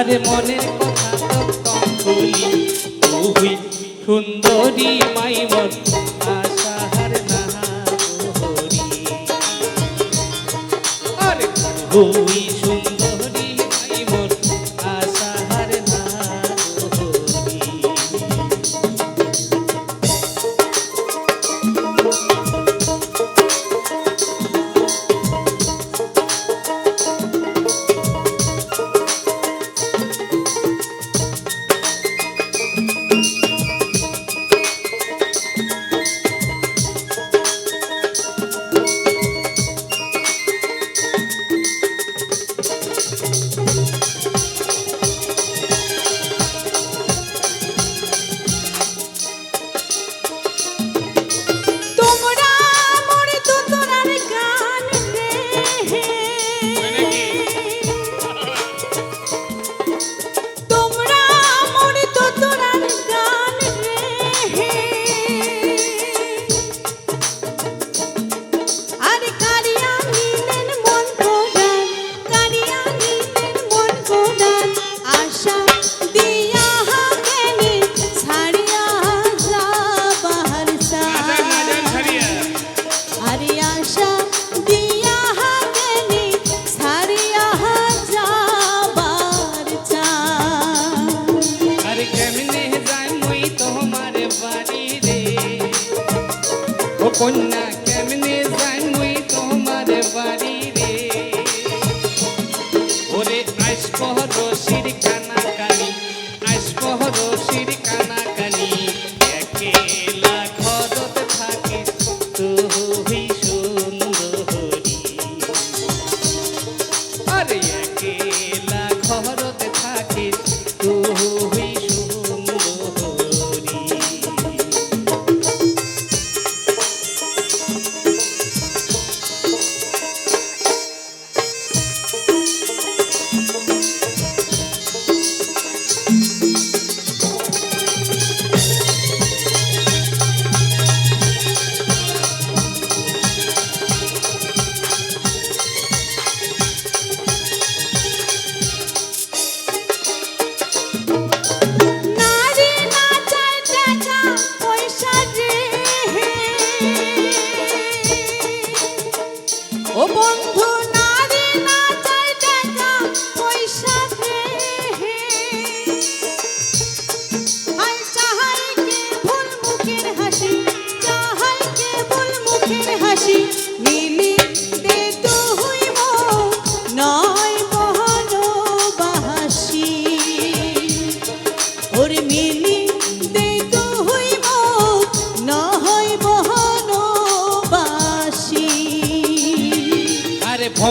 তার মনে কথা কম বলি তুই সুন্দরী মাই মন আশাহার নাহা আরে তুই คน